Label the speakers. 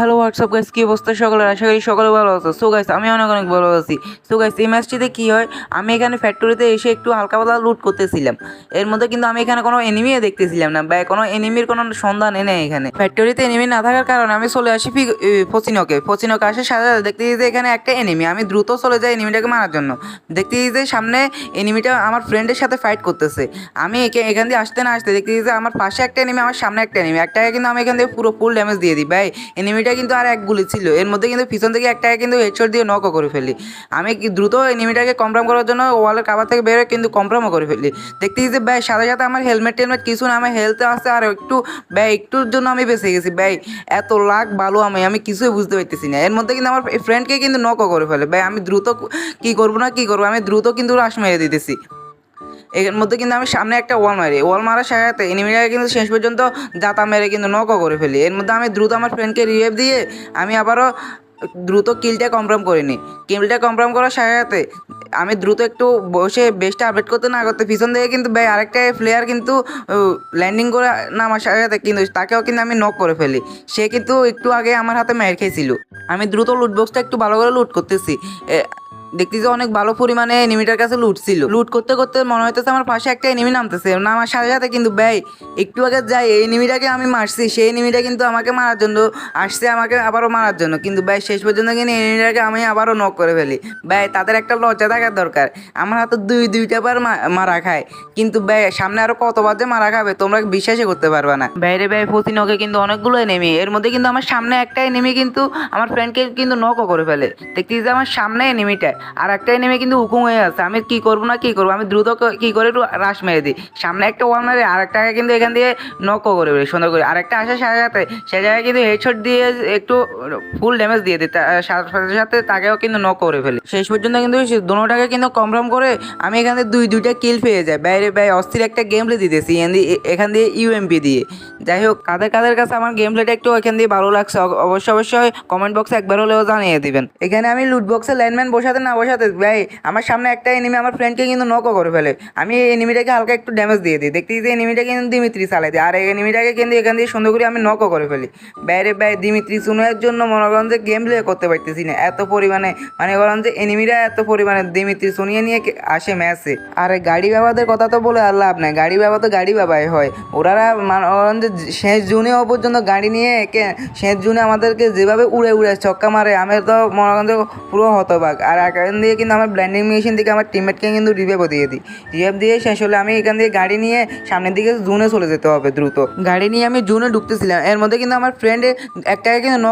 Speaker 1: Hello WhatsApp guys কি অবস্থা সকলের? আশা করি সকলে ভালো আছে। সো গাইস আমি অনেক অনেক ভালো আছি। সো গাইস এই ম্যাচটিতে কি হয়? আমি এখানে ফ্যাক্টরিতে এসে একটু হালকা পাতলা লুট করতেছিলাম। এর মধ্যে কিন্তু আমি এখানে কোনো এনিমিও দেখতেছিলাম না বা কোনো এনিমির কোনো সন্ধান এনে এখানে। ফ্যাক্টরিতে এনিমি না থাকার কারণে আমি চলে আসি ফচিনোকে ফচিনোকে আসার সাথে সাথে দেখতে যে এখানে একটা এনিমি আমি দ্রুত চলে যাই এনিমিটাকে মারার জন্য। দেখতে যে সামনে এনিমিটা আমার ফ্রেন্ডের সাথে ফাইট করতেছে। আমি এখান দিয়ে আসতে না আসতে দেখতে যে আমার পাশে একটা এনিমি আমার সামনে একটা এনিমি একটাকে কিন্তু আমি এখান থেকে পুরো ফুল ড্যামেজ দিয়ে দিই। ভাই এনিমিটা কিন্তু আর এক গুলি ছিল। এর মধ্যে কিন্তু পিছন থেকে একটাকে কিন্তু হেডশট দিয়ে নকও করে ফেলি আমি দ্রুত এনিমিটাকে কমপ্রাম করার জন্য ওয়ালের কাবার থেকে বেরোয় কিন্তু কমপ্রামও করে ফেলি দেখতে যে ব্যয় সাথে সাথে আমার হেলমেট টেলমেট কিছু না, আমার হেলথে আসছে আর একটু ব্যয় একটুর জন্য আমি বেঁচে গেছি। ব্যয় এত লাখ ভালো আমি আমি কিছুই বুঝতে পারতেছি না। এর মধ্যে কিন্তু আমার ফ্রেন্ডকে কিন্তু নকও করে ফেলে। ব্যয় আমি দ্রুত কি করব না কি করব, আমি দ্রুত কিন্তু রাশ মেরে দিতেছি। এর মধ্যে কিন্তু আমি সামনে একটা ওয়াল মারি। ওয়াল মারার সাথে এনিমিটাকে কিন্তু শেষ পর্যন্ত জাতা মেরে কিন্তু নকও করে ফেলি। এর মধ্যে আমি দ্রুত আমার ফ্রেন্ডকে রিভেভ দিয়ে আমি আবারও দ্রুত কিলটা কনফার্ম করে নিই কিলটা কনফার্ম করার সাথে আমি দ্রুত একটু বসে বেস্টটা আপডেট করতে না করতে পিছন থেকে কিন্তু ভাই আরেকটা প্লেয়ার কিন্তু ল্যান্ডিং করে নামার সাথে কিন্তু তাকেও কিন্তু আমি নক করে ফেলি। সে কিন্তু একটু আগে আমার হাতে মের খেয়েছিল। আমি দ্রুত লুটবক্সটা একটু ভালো করে লুট করতেছি। দেখতেছি অনেক ভালো পরিমাণে এনিমিটার কাছে লুট ছিল। লুট করতে করতে মনে হইতেছে আমার পাশে একটা এনিমি নামতেছে। নামার সাথে সাথে কিন্তু, ব্যয়, একটু আগে যাই, এই এনিমিটাকে আমি মারছি, সেই এনিমিটা কিন্তু আমাকে মারার জন্য আসছে, আমাকে আবারও মারার জন্য। কিন্তু, ব্যয়, শেষ পর্যন্ত কিন্তু এনিমিটাকে আমি আবারও নক করে ফেলি। ব্যয়, তাদের একটা লজ্জা থাকার দরকার। আমার হাতে দুই, দুইটা বার মারা খায়। কিন্তু, ব্যয়, সামনে আরও কতবার যে মারা খাবে, তোমরা বিশ্বাসই করতে পারবে না। বাইরে ব্যয় ফতিনকে কিন্তু অনেকগুলো এনিমি এর মধ্যে কিন্তু আমার সামনে একটা এনিমি কিন্তু আমার ফ্রেন্ডকে কিন্তু নকও করে ফেলে। দেখতে যে আমার সামনে এনিমিটা আর একটা এনিমি কিন্তু হুকুম হয়ে আছে আমি কি করব না কি করব? আমি দ্রুত ক- করে একটু রাশ মেরে দিই। সামনে একটা ওয়াল মেরে, আরেকটাকে কিন্তু এখান দিয়ে নকও করে ফেলি সুন্দর করে। আরেকটা আসার সাথে সাথে, সে জায়গায় কিন্তু হেডশট দিয়ে একটু ফুল ড্যামেজ দিয়ে দিই সাথে সাথে তাকেও কিন্তু নক করে ফেলি। শেষ পর্যন্ত কিন্তু সে দোনোটাকে কিন্তু কনফার্ম করে আমি এখান থেকে দুই, দুইটা কিল পেয়ে যাই বাইরে বাইরে অস্থির একটা গেম প্লে দিতেছি, এখান দিয়ে ইউএমপি দিয়ে যাই হোক, কাদের কাদের কাছে আমার গেম প্লেটা একটু এখান দিয়ে ভালো লাগছে অবশ্যই অবশ্যই কমেন্ট বক্সে একবার হলেও জানিয়ে দিবেন। এখানে আমি লুট বক্সে লাইনম্যান বসাতে না বসাতে ভাই আমার সামনে একটা এনিমি আমার ফ্রেন্ডকে কিন্তু নকও করে ফেলে। আমি এই এনিমিটাকে হালকা একটু ড্যামেজ দিয়ে দিই। দেখতে যে এনিমিটা কিন্তু দিমিত্রি চালাই দিই আর এই এনিমিটাকে কিন্তু এখান দিয়ে সুন্দর করে আমি নকও করে ফেলি। বাইরে ভাই দিমিত্রি সুনের জন্য মনে করেন যে গেম প্লে করতে পারতেছি না। এত পরিমাণে মানে করেন যে এনিমিরা এত পরিমাণে দিমিত্রি শুনিয়ে নিয়ে আসে ম্যাচে আর গাড়ি বাবাদের কথা তো বলে আর লাভ নাই। গাড়ি বাবা তো গাড়ি বাবাই হয়। ওরা মনে যে শেষ জুনেও পর্যন্ত গাড়ি নিয়ে একে শেষ জুনে আমাদেরকে যেভাবে উড়ে উড়ে ছক্কা মারে আমি তো মনে করেন পুরো হতবাক। আর এখান দিয়ে কিন্তু আমার ব্ল্যান্ডিং মেশিন থেকে আমার টিমমেটকে কিন্তু রিভেভও দিয়ে দিই। রিভেভ দিয়ে শেষ হলে আমি এখান দিয়ে গাড়ি নিয়ে সামনের দিকে জুনে চলে যেতে হবে দ্রুত। গাড়ি নিয়ে আমি জুনে ঢুকতেছিলাম। এর মধ্যে কিন্তু আমার ফ্রেন্ডে একটাকে কিন্তু